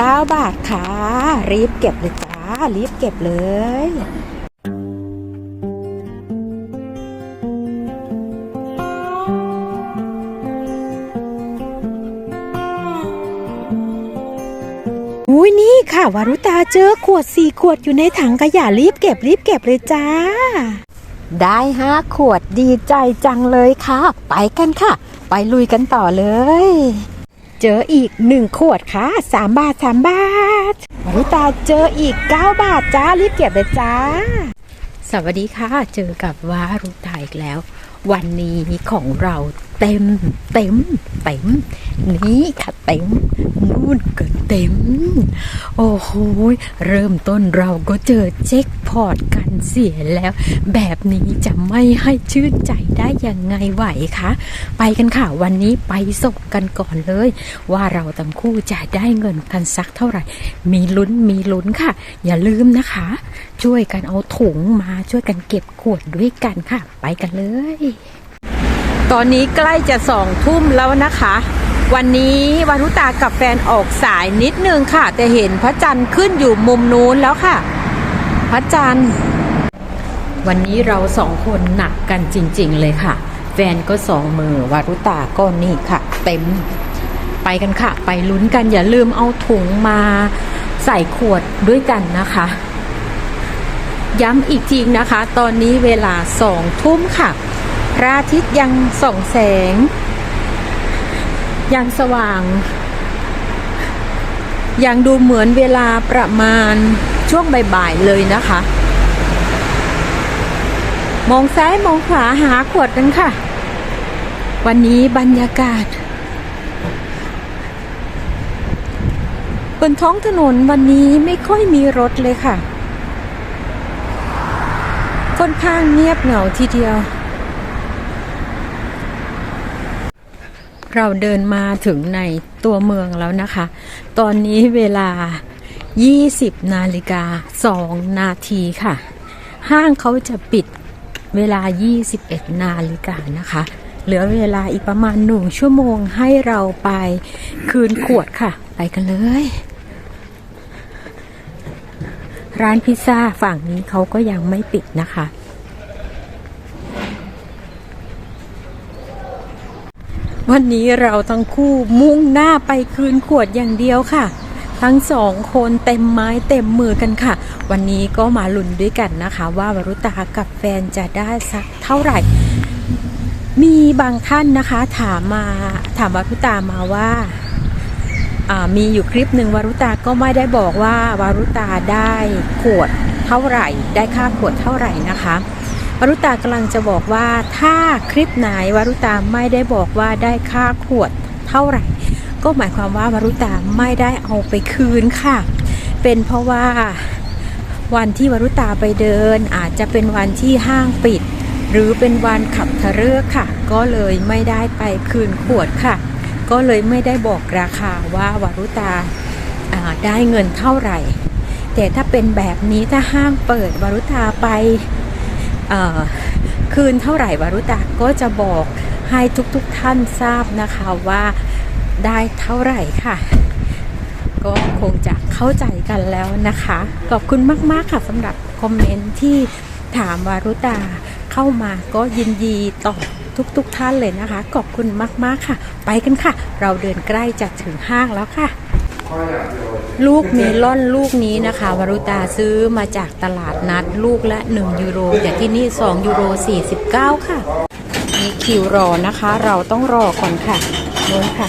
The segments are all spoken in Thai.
9 บาทค่ะ รีบเก็บเลยจ้า รีบเก็บเลยอุ้ยนี่ค่ะ วารุตาเจอขวดสี่ขวดอยู่ในถังขยะรีบเก็บรีบเก็บเลยจ้า ได้ห้าขวดดีใจจังเลยค่ะ ไปกันค่ะ ไปลุยกันต่อเลย เจออีกหนึ่งขวดค่ะสามบาทสามบาทวารุตาเจออีกเก้าบาทจ้า รีบเก็บเลยจ้า สวัสดีค่ะ เจอกับวารุตาอีกแล้ว วันนี้ของเรา เต็ม เต็ม เต็ม นี่ค่ะเต็ม นู่นก็เต็ม โอ้โห เริ่มต้นเราก็เจอเจ็คพอร์ตกันเสียแล้ว แบบนี้จะไม่ให้ชื่นใจได้ยังไงไหวคะ ไปกันค่ะ วันนี้ไปสบกันก่อนเลย ว่าเราทั้งคู่จะได้เงินกันสักเท่าไหร่ มีลุ้นมีลุ้นค่ะ อย่าลืมนะคะ ช่วยกันเอาถุงมาช่วยกันเก็บขวดด้วยกันค่ะ ไปกันเลย ตอนนี้ใกล้จะสองทุ่มแล้วนะคะ วันนี้วารุตากับแฟนออกสายนิดนึงค่ะ แต่เห็นพระจันทร์ขึ้นอยู่มุมนู้นแล้วค่ะ พระจันทร์ วันนี้เราสองคนหนักกันจริง ๆ เลยค่ะ แฟนก็สองมือวารุตาก็นี่ค่ะ เต็ม ไปกันค่ะ ไปลุ้นกันอย่าลืมเอาถุงมาใส่ขวดด้วยกันนะคะ ย้ำอีกทีนะคะ ตอนนี้เวลาสองทุ่มค่ะ ระอาทิตย์ยังส่องแสง ยังสว่าง ยังดูเหมือนเวลาประมาณช่วงบ่ายๆเลยนะคะ มองซ้ายมองขวาหาขวดกันค่ะ วันนี้บรรยากาศบนท้องถนนวันนี้ไม่ค่อยมีรถเลยค่ะ ค่อนข้างเงียบเหงาทีเดียว เราเดินมาถึงในตัวเมืองแล้วนะคะ ตอนนี้เวลา 20 นาฬิกา 2 นาทีค่ะ ห้างเขาจะปิดเวลา 21 นาฬิกานะคะ เหลือเวลาอีกประมาณหนึ่งชั่วโมงให้เราไปคืนขวดค่ะ ไปกันเลย ร้านพิซซ่าฝั่งนี้เขาก็ยังไม่ปิดนะคะ วันนี้เราทั้งคู่มุ่งหน้าไปคืนขวดอย่างเดียวค่ะ ทั้งสองคนเต็มไม้เต็มมือกันค่ะ วันนี้ก็มาลุ้นด้วยกันนะคะ ว่าวรุตากับแฟนจะได้สักเท่าไหร่ มีบางท่านนะคะถามมาถามวรุตามาว่าามีอยู่คลิปหนึ่งวรุตาก็ไม่ได้บอกว่าวรุตาได้ขวดเท่าไหร่ ได้ค่าขวดเท่าไหร่นะคะ วรุตากำลังจะบอกว่าถ้าคลิปไหนวรุตาไม่ได้บอกว่าได้ค่าขวดเท่าไหร่ ก็หมายความว่าวรุตาไม่ได้เอาไปคืนค่ะ เป็นเพราะว่าวันที่วรุตาไปเดิน อาจจะเป็นวันที่ห้างปิด หรือเป็นวันขับทะเลิกค่ะ ก็เลยไม่ได้ไปคืนขวดค่ะ ก็เลยไม่ได้บอกราคาว่าวรุตาาได้เงินเท่าไหร่ แต่ถ้าเป็นแบบนี้ถ้าห้างเปิดวรุตาไป คืนเท่าไหร่วารุตาก็จะบอกให้ทุกๆทท่านทราบนะคะว่าได้เท่าไหร่ค่ะ ก็คงจะเข้าใจกันแล้วนะคะ ขอบคุณมากๆค่ะสำหรับคอมเมนต์ที่ถามวารุตาเข้ามาก็ยินดีตอบทุกๆทท่านเลยนะคะ ขอบคุณมากๆค่ะ ไปกันค่ะ เราเดินใกล้จะถึงห้างแล้วค่ะ ลูกเมลอนลูกนี้นะคะวรุตาซื้อมาจากตลาดนัดลูกละ 1 ยูโรแต่ที่นี่ 2 ยูโร 49 ค่ะ มีคิวรอนะคะ เราต้องรอก่อนค่ะโน้นค่ะ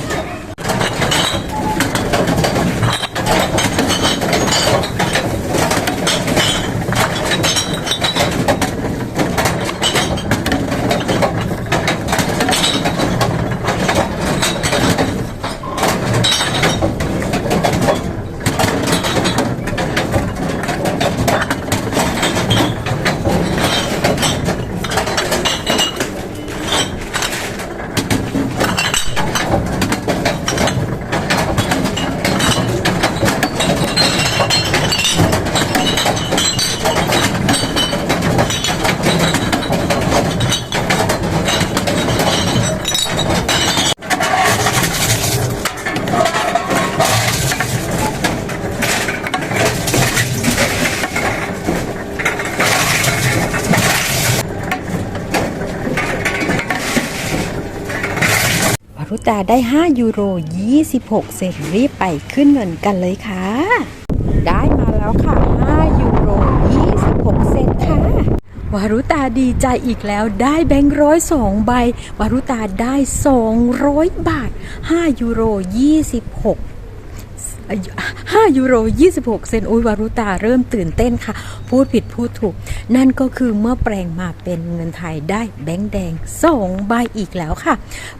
ตาได้ 5 ยูโร 26 เซนรีบไปขึ้นเงินกันเลยค่ะ ได้มาแล้วค่ะ 5 ยูโร 26 เซนค่ะ วารุตาดีใจอีกแล้วได้แบงค์ร้อยสองใบ วารุตาได้ 200 บาท 5 ยูโร 26 5 ยูโร 26 เซนอุ้ยวารุตาเริ่มตื่นเต้นค่ะ พูดผิดพูดถูก นั่นก็คือเมื่อแปลงมาเป็นเงินไทยได้แบงค์แดง2ใบอีกแล้วค่ะ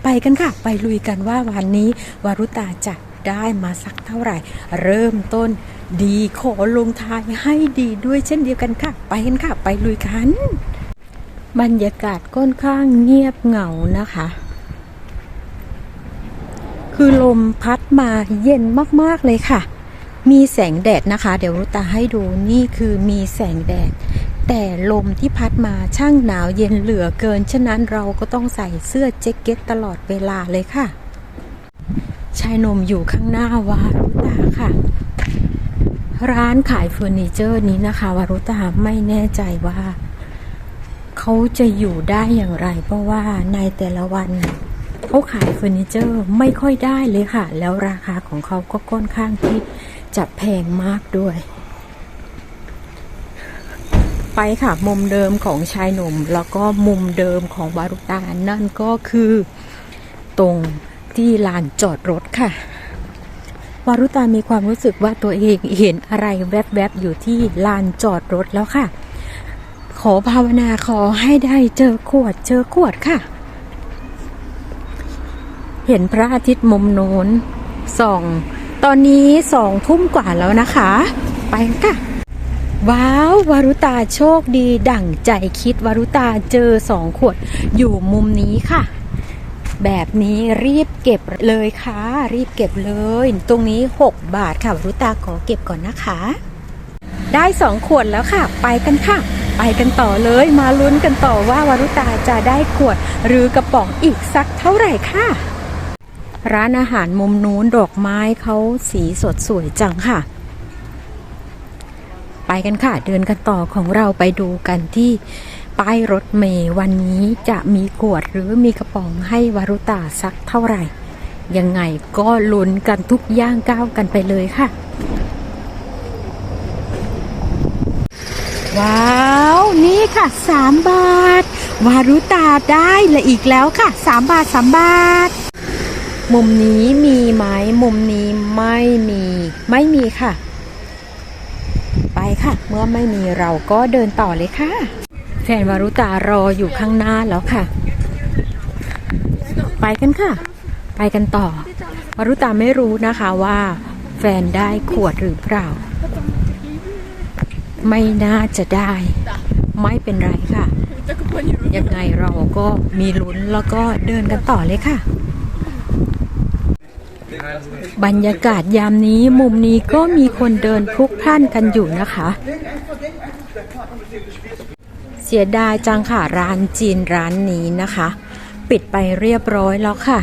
ไปกันค่ะ ไปลุยกันว่าวันนี้วารุตาจะได้มาสักเท่าไหร่ เริ่มต้นดีขอลงทายให้ดีด้วยเช่นเดียวกันค่ะ ไปกันค่ะ ไปลุยกัน บรรยากาศค่อนข้างเงียบเหงานะคะ คือลมพัดมาเย็นมาก ๆ เลยค่ะ มีแสงแดดนะคะ เดี๋ยวรุตาให้ดูนี่คือมีแสงแดด แต่ลมที่พัดมาช่างหนาวเย็นเหลือเกิน ฉะนั้นเราก็ต้องใส่เสื้อแจ็คเก็ตตลอดเวลาเลยค่ะ ชายนมอยู่ข้างหน้าวารุตาค่ะ ร้านขายเฟอร์นิเจอร์นี้นะคะ วารุตาไม่แน่ใจว่า เขาจะอยู่ได้อย่างไร เพราะว่าในแต่ละวันเขาขายเฟอร์นิเจอร์ไม่ค่อยได้เลยค่ะ แล้วราคาของเขาก็ค่อนข้างที่ จะแพงมากด้วย ไปค่ะมุมเดิมของชายหนุ่ม แล้วก็มุมเดิมของวารุตานั่นก็คือตรงที่ลานจอดรถค่ะวารุตามีความรู้สึกว่าตัวเองเห็นอะไรแวบๆอยู่ที่ลานจอดรถแล้วค่ะ ขอภาวนาขอให้ได้เจอขวดเจอขวดค่ะ เห็นพระอาทิตย์มุมโน้นส่อง ตอนนี้สองทุ่มกว่าแล้วนะคะ ไปกันค่ะว้าววารุตาโชคดีดั่งใจคิดวารุตาเจอสองขวดอยู่มุมนี้ค่ะ แบบนี้รีบเก็บเลยค่ะ รีบเก็บเลย ตรงนี้ 6 บาทค่ะวารุตาขอเก็บก่อนนะคะ ได้สองขวดแล้วค่ะ ไปกันค่ะ ไปกันต่อเลยมาลุ้นกันต่อว่าวารุตาจะได้ขวดหรือกระป๋องอีกสักเท่าไหร่ค่ะ ร้านอาหารมุมนู้นดอกไม้เขาสีสดสวยจังค่ะ ไปกันค่ะ เดินกันต่อของเราไปดูกันที่ป้ายรถเมย์วันนี้จะมีขวดหรือมีกระป๋องให้วารุตาสักเท่าไหร่ ยังไงก็ลุ้นกันทุกย่างก้าวกันไปเลยค่ะ ว้าว นี่ค่ะ 3 บาท วารุตาได้ละอีกแล้วค่ะ 3 บาท 3 บาท มุมนี้มีไหมมุมนี้ไม่มีไม่มีค่ะ ไปค่ะ เมื่อไม่มีเราก็เดินต่อเลยค่ะ แฟนวารุตารออยู่ข้างหน้าแล้วค่ะ ไปกันค่ะ ไปกันต่อ วารุตาไม่รู้นะคะว่า แฟนได้ขวดหรือเปล่า ไม่น่าจะได้ ไม่เป็นไรค่ะ ยังไงเราก็มีลุ้นแล้วก็เดินกันต่อเลยค่ะ บรรยากาศยามนี้มุมนี้ก็มีคนเดินพลุกพล่านกันอยู่นะคะ เสียดายจังค่ะร้านจีนร้านนี้นะคะ ปิดไปเรียบร้อยแล้วค่ะ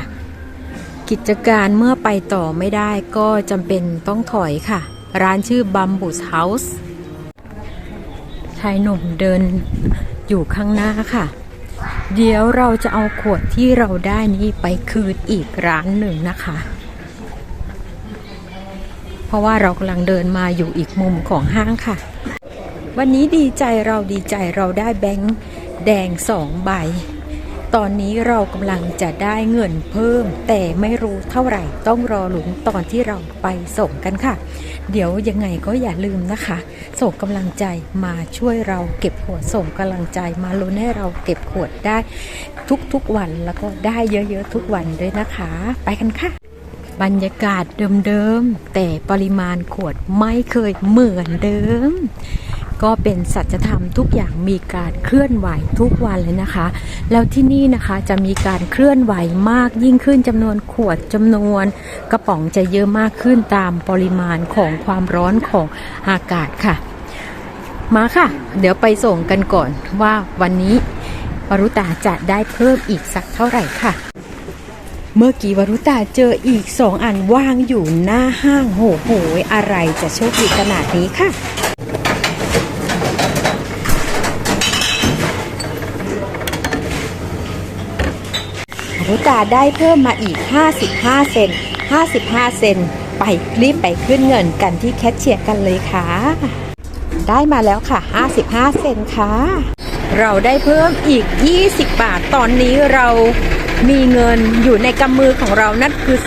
กิจการเมื่อไปต่อไม่ได้ก็จำเป็นต้องถอยค่ะ ร้านชื่อบัมบูสเฮาส์ชายหนุ่มเดินอยู่ข้างหน้าค่ะ เดี๋ยวเราจะเอาขวดที่เราได้นี้ไปคืนอีกร้านหนึ่งนะคะ เพราะว่าเรากำลังเดินมาอยู่อีกมุมของห้างค่ะ วันนี้ดีใจเราดีใจเราได้แบงค์แดงสองใบ ตอนนี้เรากำลังจะได้เงินเพิ่ม แต่ไม่รู้เท่าไหร่ต้องรอหลุนตอนที่เราไปส่งกันค่ะ เดี๋ยวยังไงก็อย่าลืมนะคะ ส่งกำลังใจมาช่วยเราเก็บขวดส่งกำลังใจมาลุ้นให้เราเก็บขวดได้ทุกๆวันแล้วก็ได้เยอะๆทุกวันด้วยนะคะ ไปกันค่ะ บรรยากาศเดิมๆ แต่ปริมาณขวดไม่เคยเหมือนเดิม ก็เป็นสัจธรรมทุกอย่างมีการเคลื่อนไหวทุกวันเลยนะคะ แล้วที่นี่นะคะจะมีการเคลื่อนไหวมากยิ่งขึ้นจำนวนขวดจำนวนกระป๋องจะเยอะมากขึ้นตามปริมาณของความร้อนของอากาศค่ะ มาค่ะ เดี๋ยวไปส่งกันก่อนว่าวันนี้วรุตาจะได้เพิ่มอีกสักเท่าไหร่ค่ะ เมื่อกี้วรุตาเจออีกสองอันว่างอยู่หน้าห้างโหโหยอะไรจะโชคดีขนาดนี้ค่ะรรุตาได้เพิ่มมาอีก 55 เซน 55 เซน ไปรีบไปขึ้นเงินกันที่แคชเชียร์กันเลยค่ะ ได้มาแล้วค่ะ 55 เซนค่ะ เราได้เพิ่มอีก 20 บาท ตอนนี้เรา มีเงินอยู่ในกำมือของเรานั่นคือ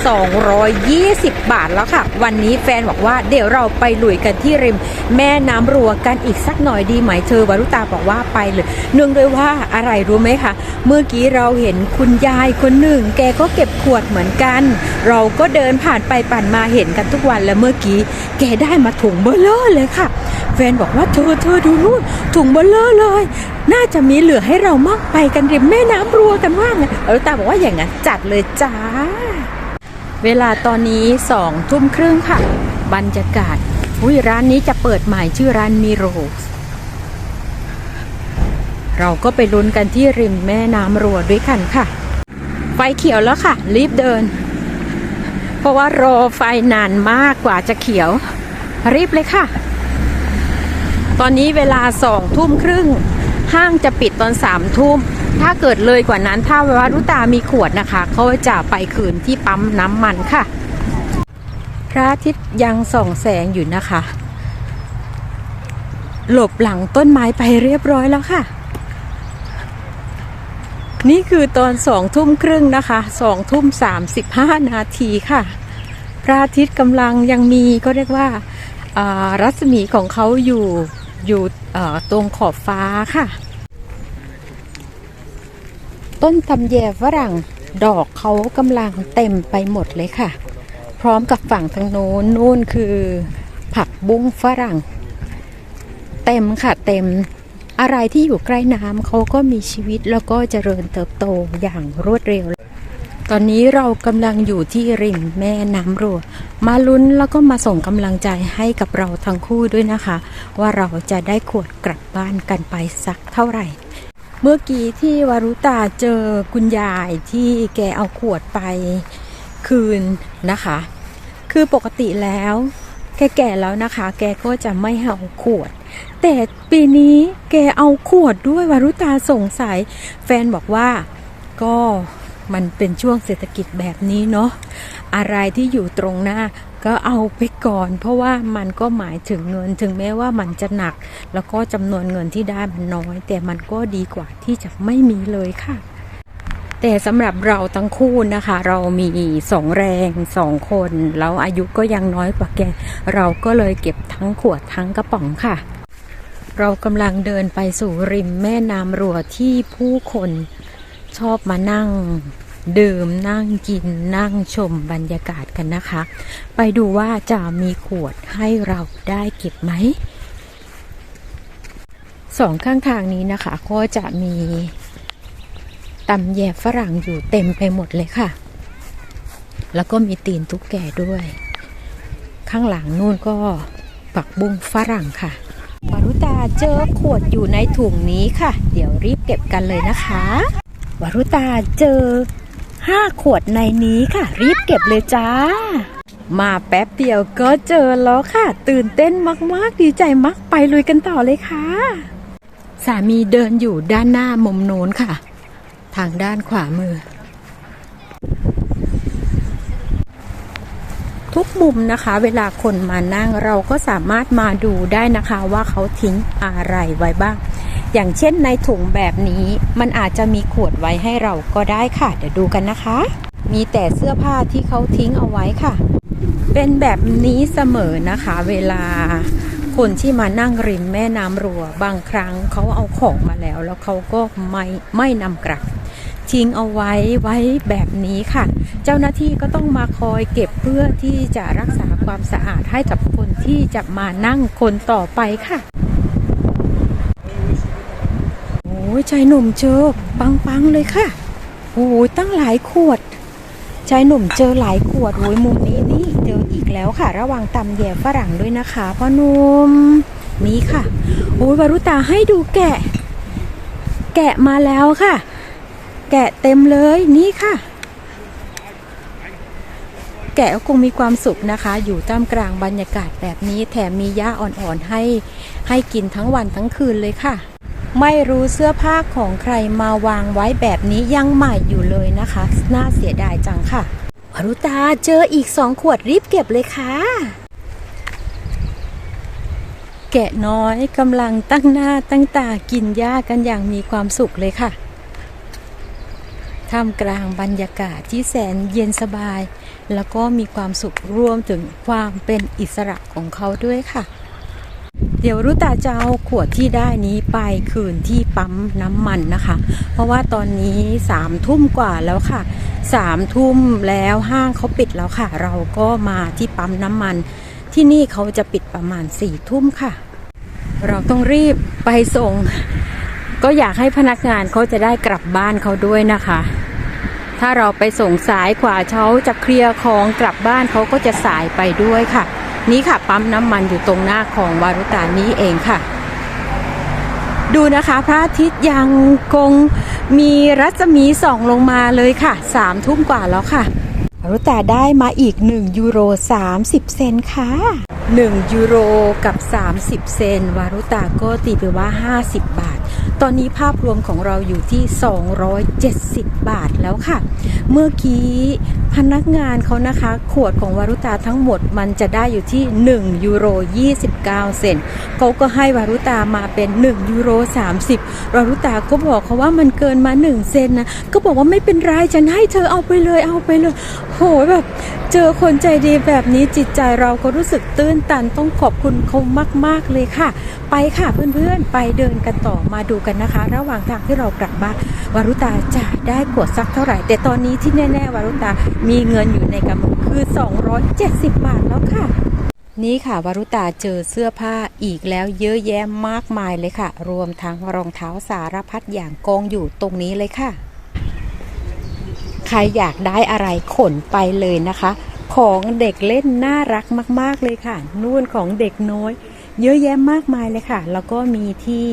220 บาทแล้วค่ะ วันนี้แฟนบอกว่าเดี๋ยวเราไปลุยกันที่ริม แม่น้ำรัวกันอีกสักหน่อยดีไหมเธอวรุตาบอกว่าไปเลยเนื่องด้วยว่าอะไรรู้ไหมคะเมื่อกี้เราเห็นคุณยายคนหนึ่ง แกก็เก็บขวดเหมือนกัน เราก็เดินผ่านไปผ่านมาเห็นกันทุกวันแล้วเมื่อกี้ แกได้มาถุงเบลเลอร์เลยค่ะ แฟนบอกว่าเธอเธอดูนู่นถุงเบลเลอร์เลย น่าจะมีเหลือให้เรามากไปกันริมแม่น้ำรัวกันว่าไงเออตาบอกว่าอย่างนั้นจัดเลยจ้า เวลาตอนนี้สองทุ่มครึ่งค่ะ บรรยากาศอุ้ยร้านนี้จะเปิดใหม่ชื่อร้านมิโรสเราก็ไปลุ้นกันที่ริมแม่น้ำรัวด้วยกันค่ะ ไฟเขียวแล้วค่ะ รีบเดิน เพราะว่ารอไฟนานมากกว่าจะเขียว รีบเลยค่ะ ตอนนี้เวลาสองทุ่มครึ่ง ห้างจะปิดตอนสามทุ่ม ถ้าเกิดเลยกว่านั้นถ้าวารุตามีขวดนะคะ เขาจะไปคืนที่ปั๊มน้ำมันค่ะ พระอาทิตย์ยังส่องแสงอยู่นะคะ หลบหลังต้นไม้ไปเรียบร้อยแล้วค่ะ นี่คือตอนสองทุ่มครึ่งนะคะสองทุ่มสามสิบห้านาทีค่ะ พระอาทิตย์กำลังยังมีก็เรียกว่ารัศมีของเขาอยู่ อยู่ตรงขอบฟ้าค่ะ ต้นตำแยฝรั่งดอกเขากำลังเต็มไปหมดเลยค่ะ พร้อมกับฝั่งทางโน้นนู่นคือ ผักบุ้งฝรั่ง เต็มค่ะเต็มอะไรที่อยู่ใกล้น้ำเขาก็มีชีวิตแล้วก็เจริญเติบโตอย่างรวดเร็ว อนนี้เรากำลังอยู่ที่ริมแม่น้ำรัว มาลุ้นแล้วก็มาส่งกำลังใจให้กับเราทั้งคู่ด้วยนะคะ ว่าเราจะได้ขวดกลับบ้านกันไปสักเท่าไหร่ เมื่อกี้ที่วารุตาเจอคุณยายที่แกเอาขวดไปคืนนะคะ คือปกติแล้วแกแก่แล้วนะคะ แกก็จะไม่เอาขวด แต่ปีนี้แกเอาขวดด้วยวารุตาสงสัย แฟนบอกว่าก็ มันเป็นช่วงเศรษฐกิจแบบนี้เนาะอะไรที่อยู่ตรงหน้าก็เอาไปก่อน เพราะว่ามันก็หมายถึงเงินถึงแม้ว่ามันจะหนัก แล้วก็จำนวนเงินที่ได้มันน้อย แต่มันก็ดีกว่าที่จะไม่มีเลยค่ะ แต่สำหรับเราทั้งคู่นะคะ เรามีสองแรงสองคนแล้วอายุก็ยังน้อยกว่าแก เราก็เลยเก็บทั้งขวดทั้งกระป๋องค่ะ เรากำลังเดินไปสู่ริมแม่น้ำรัวที่ผู้คน ชอบมานั่งดื่มนั่งกินนั่งชมบรรยากาศกันนะคะ ไปดูว่าจะมีขวดให้เราได้เก็บไหมสองข้างทางนี้นะคะ ก็จะมีตำแยฝรั่งอยู่เต็มไปหมดเลยค่ะ แล้วก็มีตีนตุ๊กแกด้วย ข้างหลังนู่นก็ปักบุ้งฝรั่งค่ะวารุตาเจอขวดอยู่ในถุงนี้ค่ะ เดี๋ยวรีบเก็บกันเลยนะคะ วารุตาเจอห้าขวดในนี้ค่ะ รีบเก็บเลยจ้า มาแป๊บเดียวก็เจอแล้วค่ะ ตื่นเต้นมาก ๆ ดีใจมากไปลุยกันต่อเลยค่ะ สามีเดินอยู่ด้านหน้ามุมโน้นค่ะ ทางด้านขวามือ ทุกมุมนะคะ เวลาคนมานั่งเราก็สามารถมาดูได้นะคะว่าเขาทิ้งอะไรไว้บ้าง อย่างเช่นในถุงแบบนี้มันอาจจะมีขวดไว้ให้เราก็ได้ค่ะ เดี๋ยวดูกันนะคะ มีแต่เสื้อผ้าที่เขาทิ้งเอาไว้ค่ะ เป็นแบบนี้เสมอนะคะ เวลาคนที่มานั่งริมแม่น้ำรัว บางครั้งเขาเอาของมาแล้ว แล้วเขาก็ไม่ไม่นำกลับทิ้งเอาไว้ไว้แบบนี้ค่ะ เจ้าหน้าที่ก็ต้องมาคอยเก็บเพื่อที่จะรักษาความสะอาดให้กับคนที่จะมานั่งคนต่อไปค่ะ โอ้ยชายหนุ่มเจอปังๆเลยค่ะ โอ้ยตั้งหลายขวดชายหนุ่มเจอหลายขวดโอ้ยมุมนี้นี่เจออีกแล้วค่ะ ระวังตำแย่ฝรั่งด้วยนะคะพ่อหนุ่มนี่ค่ะ โอ้ยวารุตาให้ดูแกะ แกะมาแล้วค่ะ แกะเต็มเลยนี่ค่ะ แกะก็คงมีความสุขนะคะ อยู่ท่ามกลางบรรยากาศแบบนี้แถมมีหญ้าอ่อนๆให้ให้กินทั้งวันทั้งคืนเลยค่ะ ไม่รู้เสื้อผ้าของใครมาวางไว้แบบนี้ยังใหม่อยู่เลยนะคะ น่าเสียดายจังค่ะวรุตาเจออีกสองขวดรีบเก็บเลยค่ะ แกะน้อยกำลังตั้งหน้าตั้งตากินหญ้ากันอย่างมีความสุขเลยค่ะท่ามกลางบรรยากาศที่แสนเย็นสบาย แล้วก็มีความสุขรวมถึงความเป็นอิสระของเขาด้วยค่ะ เดี๋ยวรุตาจะเอาขวดที่ได้นี้ไปคืนที่ปั๊มน้ำมันนะคะ เพราะว่าตอนนี้สามทุ่มกว่าแล้วค่ะสามทุ่มแล้วห้างเขาปิดแล้วค่ะ เราก็มาที่ปั๊มน้ำมัน ที่นี่เขาจะปิดประมาณสี่ทุ่มค่ะ เราต้องรีบไปส่ง ก็อยากให้พนักงานเขาจะได้กลับบ้านเขาด้วยนะคะ ถ้าเราไปส่งสายกว่าเขาจะเคลียร์ของกลับบ้านเขาก็จะสายไปด้วยค่ะ นี่ค่ะปั๊มน้ำมันอยู่ตรงหน้าของวารุตานี้เองค่ะ ดูนะคะพระอาทิตย์ยังคงมีรัศมีส่องลงมาเลยค่ะสามทุ่มกว่าแล้วค่ะวารุตาได้มาอีก 1 ยูโร 30 เซนค่ะ 1 ยูโรกับ 30 เซนวารุตาก็ตีไปว่า 50 บาท ตอนนี้ภาพรวมของเราอยู่ที่ 270 บาทแล้วค่ะ เมื่อกี้พนักงานเขานะคะ ขวดของวารุตาทั้งหมดมันจะได้อยู่ที่ 1 ยูโร 29 เซนเขาก็ให้วารุตามาเป็น 1 ยูโร 30วารุตาก็บอกเขาว่ามันเกินมา 1 เซนนะ ก็บอกว่าไม่เป็นไรฉันให้เธอเอาไปเลยเอาไปเลย โหแบบเจอคนใจดีแบบนี้จิตใจเราก็รู้สึกตื้นตันต้องขอบคุณเขามาก ๆ เลยค่ะ ไปค่ะเพื่อนๆ ไปเดินกันต่อมาดูกันนะคะ ระหว่างทางที่เรากลับบ้านวารุตาจะได้กดสักเท่าไหร่ แต่ตอนนี้ที่แน่ๆวารุตามีเงินอยู่ในกำมือคือ 270 บาทแล้วค่ะนี่ค่ะวารุตาเจอเสื้อผ้าอีกแล้วเยอะแยะมากมายเลยค่ะ รวมทั้งรองเท้าสารพัดอย่างกองอยู่ตรงนี้เลยค่ะ ใครอยากได้อะไรขนไปเลยนะคะ ของเด็กเล่นน่ารักมาก ๆเลยค่ะนู่นของเด็กน้อย เยอะแยะมากมายเลยค่ะ แล้วก็มีที่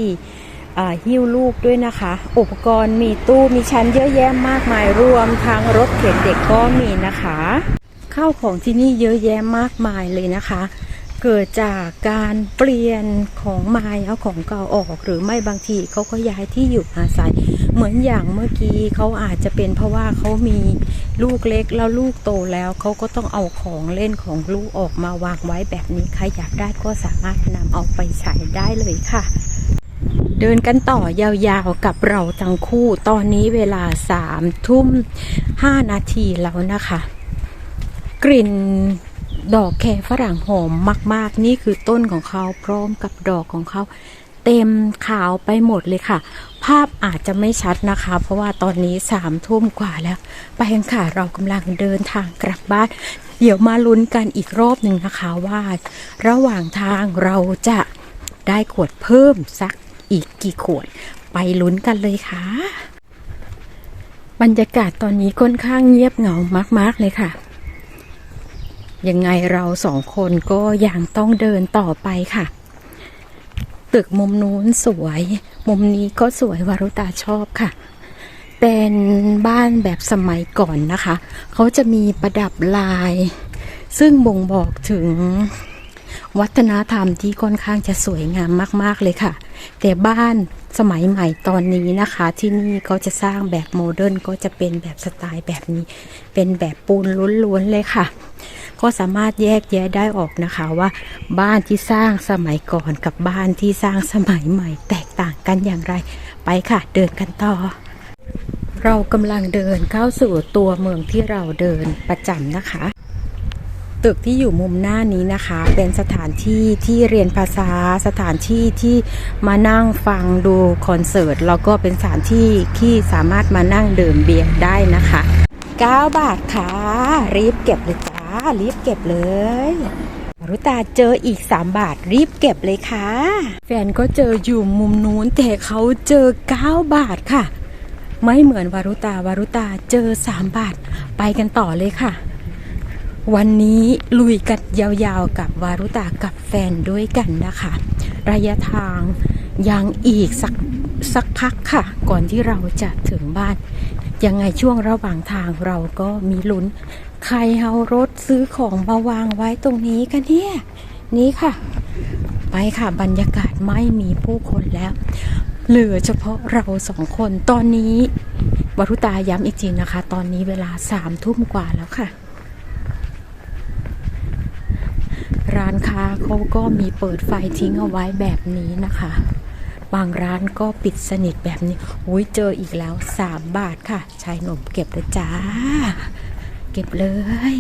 หิ้วลูกด้วยนะคะ อุปกรณ์มีตู้มีชั้นเยอะแยะมากมายรวมทั้งรถเข็นเด็กก็มีนะคะข้าวของที่นี่เยอะแยะมากมายเลยนะคะ เกิดจากการเปลี่ยนของไม้เอาของเก่าออก หรือไม่บางทีเขาก็ย้ายที่อยู่อาศัย เหมือนอย่างเมื่อกี้เขาอาจจะเป็นเพราะว่าเขามีลูกเล็กแล้วลูกโตแล้วเขาก็ต้องเอาของเล่นของลูกออกมาวางไว้แบบนี้ใครอยากได้ก็สามารถนำเอาไปใช้ได้เลยค่ะ เดินกันต่อยาวๆกับเราทั้งคู่ ตอนนี้เวลาสามทุ่มห้านาทีแล้วนะคะ กลิ่นดอกแคฝรั่งหอมมาก ๆ นี่คือต้นของเขาพร้อมกับดอกของเขาเต็มขาวไปหมดเลยค่ะ ภาพอาจจะไม่ชัดนะคะ เพราะว่าตอนนี้สามทุ่มกว่าแล้ว ไปกันค่ะเรากำลังเดินทางกลับบ้าน เดี๋ยวมาลุ้นกันอีกรอบหนึ่งนะคะว่า ระหว่างทางเราจะได้ขวดเพิ่มสัก อีกกี่ขวด ไปลุ้นกันเลยค่ะ บรรยากาศตอนนี้ค่อนข้างเงียบเหงามากๆเลยค่ะ ยังไงเราสองคนก็ยังต้องเดินต่อไปค่ะ ตึกมุมนู้นสวย มุมนี้ก็สวยวารุตาชอบค่ะเป็นบ้านแบบสมัยก่อนนะคะ เขาจะมีประดับลาย ซึ่งบ่งบอกถึง วัฒนธรรมที่ค่อนข้างจะสวยงามมาก ๆ เลยค่ะ แต่บ้านสมัยใหม่ตอนนี้นะคะ ที่นี่เขาจะสร้างแบบโมเดิร์นก็จะเป็นแบบสไตล์แบบนี้ เป็นแบบปูนล้วนๆเลยค่ะ ก็สามารถแยกแยะได้ออกนะคะว่า บ้านที่สร้างสมัยก่อนกับบ้านที่สร้างสมัยใหม่ แตกต่างกันอย่างไร ไปค่ะ เดินกันต่อเรากำลังเดินเข้าสู่ตัวเมืองที่เราเดินประจำนะคะ ตึกที่อยู่มุมหน้านี้นะคะ เป็นสถานที่ที่เรียนภาษาสถานที่ที่มานั่งฟังดูคอนเสิร์ตแล้วก็เป็นสถานที่ที่สามารถมานั่งดื่มเบียร์ได้นะคะ 9 บาทค่ะ รีบเก็บเลยจ้า รีบเก็บเลยรุตาเจออีก 3 บาทรีบเก็บเลยค่ะ แฟนก็เจออยู่มุมนู้นแต่เขาเจอ 9 บาทค่ะ ไม่เหมือนวารุตาวารุตาเจอ 3 บาท ไปกันต่อเลยค่ะ วันนี้ลุยกันยาวๆกับวารุตากับแฟนด้วยกันนะคะ ระยะทางยังอีกสักสักพักค่ะ ก่อนที่เราจะถึงบ้าน ยังไงช่วงระหว่างทางเราก็มีลุ้น ใครเอารถซื้อของมาวางไว้ตรงนี้กันเนี่ยนี่ค่ะ ไปค่ะบรรยากาศไม่มีผู้คนแล้ว เหลือเฉพาะเราสองคนตอนนี้วรุตาย้ำอีกทีนะคะ ตอนนี้เวลาสามทุ่มกว่าแล้วค่ะ ร้านค้าเขาก็มีเปิดไฟทิ้งเอาไว้แบบนี้นะคะ บางร้านก็ปิดสนิทแบบนี้อุ้ยเจออีกแล้ว 3 บาทค่ะชายหนุ่มเก็บเลยจ้า เก็บเลย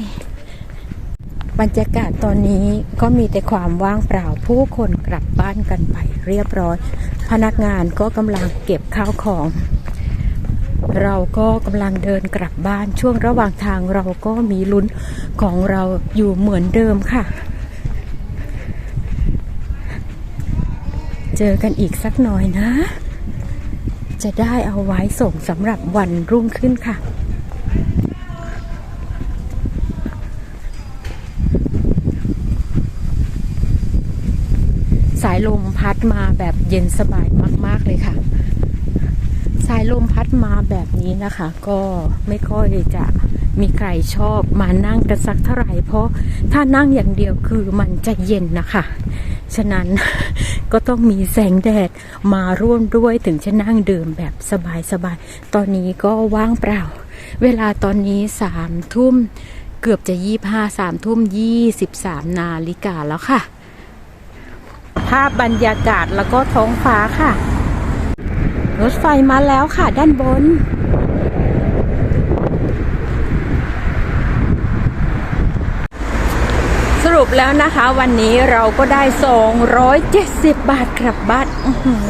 บรรยากาศตอนนี้ก็มีแต่ความว่างเปล่าผู้คนกลับบ้านกันไปเรียบร้อย พนักงานก็กำลังเก็บข้าวของเราก็กำลังเดินกลับบ้านช่วงระหว่างทางเราก็มีลุ้นของเราอยู่เหมือนเดิมค่ะ เจอกันอีกสักหน่อยนะ จะได้เอาไว้ส่งสำหรับวันรุ่งขึ้นค่ะสายลมพัดมาแบบเย็นสบายมาก ๆ เลยค่ะ สายลมพัดมาแบบนี้นะคะ ก็ไม่ค่อยจะมีใครชอบมานั่งกันสักเท่าไหร่ เพราะถ้านั่งอย่างเดียวคือมันจะเย็นนะคะ ฉะนั้นก็ต้องมีแสงแดดมาร่วมด้วยถึงจะนั่งดื่มแบบสบายๆ ตอนนี้ก็ว่างเปล่า เวลาตอนนี้สามทุ่มเกือบจะยี่ห้าสามทุ่มยี่สิบสามนาฬิกาแล้วค่ะ ภาพบรรยากาศแล้วก็ท้องฟ้าค่ะ รถไฟมาแล้วค่ะด้านบน รุปแล้วนะคะ วันนี้เราก็ได้ 270 บาทกลับบ้านอื้อหือ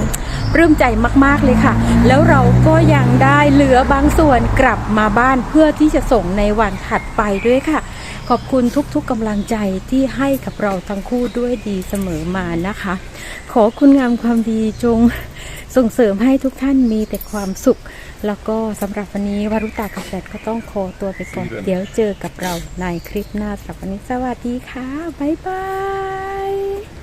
ปลื้มใจมาก ๆ เลยค่ะ แล้วเราก็ยังได้เหลือบางส่วนกลับมาบ้านเพื่อที่จะส่งในวันถัดไปด้วยค่ะ ขอบคุณทุกๆกำลังใจที่ให้กับเราทั้งคู่ด้วยดีเสมอมานะคะ ขอคุณงามความดีจง ส่งเสริมให้ทุกท่านมีแต่ความสุข แล้วก็สำหรับวันนี้วารุตากับแดดก็ต้องขอตัวไปก่อน เดี๋ยวเจอกับเราในคลิปหน้าสำหรับวันนี้สวัสดีค่ะ บ๊ายบาย